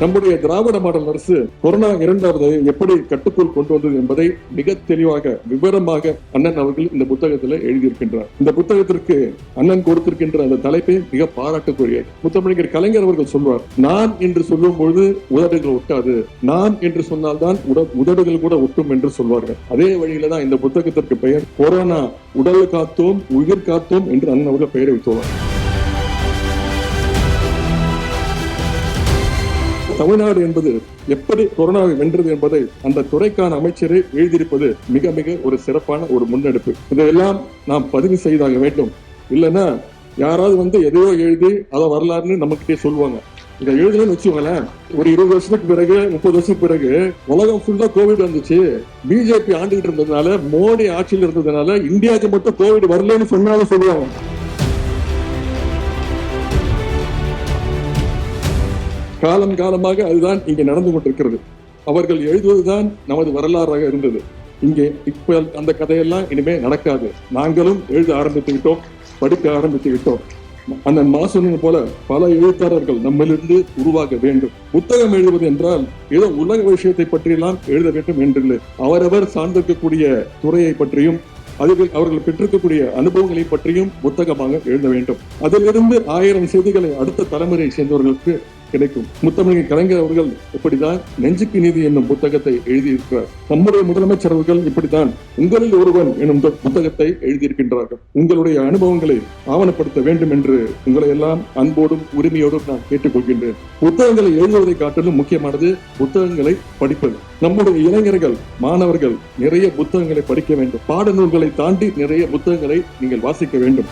நம்முடைய திராவிட மாடல் அரசு கொரோனா இரண்டாவது எப்படி கட்டுக்குள் கொண்டு வந்தது என்பதை மிக தெளிவாக விவரமாக அண்ணன் அவர்கள் இந்த புத்தகத்தில் எழுதியிருக்கின்றார். இந்த புத்தகத்திற்கு அண்ணன் கொடுத்திருக்கின்ற அந்த தலைப்பை மிக பாராட்டுக்குரியது முத்தமிழர் கலைஞர் அவர்கள் சொல்வார் நான் என்று சொல்லும் பொழுது உதடுகள் ஒட்டாது. நான் என்று சொன்னால்தான் உட- உதடுகள் கூட ஒட்டும் என்று சொல்வார்கள். அதே வழியில தான் இந்த புத்தகத்திற்கு பெயர் கொரோனா உடல் காத்தோம் உயிர் காத்தோம் என்று அண்ணன் அவர்கள் பெயரை வைத்துள்ளார். தமிழ்நாடு என்பது எப்படி கொரோனாவை வென்றது என்பதை அந்த துறைக்கான அமைச்சரே எழுதியிருப்பது மிக மிக ஒரு சிறப்பான ஒரு முன்னெடுப்பு. இதையெல்லாம் நாம் பதிவு செய்தாக வேண்டும். இல்லைன்னா யாராவது வந்து எதையோ எழுதி அதை வரலாறுன்னு நம்மகிட்டே சொல்லுவாங்க. இதை எழுதலன்னு வச்சுக்கோங்களேன் ஒரு இருபது வருஷத்துக்கு பிறகு முப்பது வருஷத்துக்கு பிறகு உலகம் ஃபுல்லா கோவிட் வந்துச்சு. பிஜேபி ஆண்டுகிட்டு இருந்ததுனால மோடி ஆட்சியில் இருந்ததுனால இந்தியாவுக்கு மட்டும் கோவிட் வரலன்னு சொன்னாலும் சொல்லுவாங்க. காலம் காலமாக அதுதான் இங்கே நடந்து கொண்டிருக்கிறது. அவர்கள் எழுதுவதுதான் நமது வரலாறாக இருந்தது. இங்கே இப்ப அந்த கதையெல்லாம் இனிமே நடக்காது. நாங்களும் எழுத ஆரம்பித்து விட்டோம் படிக்க ஆரம்பித்து விட்டோம். அண்ணன் மா சொன்னது போல பல எழுத்தாளர்கள் நம்மிலிருந்து உருவாக வேண்டும். புத்தகம் எழுதுவது என்றால் ஏதோ உலக விஷயத்தை பற்றியெல்லாம் எழுத வேண்டும் என்றில்லை. அவரவர் சார்ந்திருக்கக்கூடிய துறையை பற்றியும் அதில் அவர்கள் பெற்றிருக்கக்கூடிய அனுபவங்களை பற்றியும் புத்தகமாக எழுத வேண்டும். அதிலிருந்து ஆயிரம் செய்திகளை அடுத்த தலைமுறையை சேர்ந்தவர்களுக்கு கிடைக்கும். முத்தமிழக கலைஞர் அவர்கள் இப்படிதான் நெஞ்சுக்கு நீதி என்னும் புத்தகத்தை எழுதியிருக்கிறார். நம்முடைய முதலமைச்சர் அவர்கள் இப்படித்தான் உங்களில் ஒருவன் என்னும் புத்தகத்தை எழுதியிருக்கின்றார்கள். உங்களுடைய அனுபவங்களை ஆவணப்படுத்த வேண்டும் என்று உங்களை எல்லாம் அன்போடும் உரிமையோடும் நான் கேட்டுக்கொள்கின்றேன். புத்தகங்களை எழுதுவதை காட்டிலும் முக்கியமானது புத்தகங்களை படிப்பது. நம்முடைய இளைஞர்கள் மாணவர்கள் நிறைய புத்தகங்களை படிக்க வேண்டும். பாடநூல்களை தாண்டி நிறைய புத்தகங்களை நீங்கள் வாசிக்க வேண்டும்.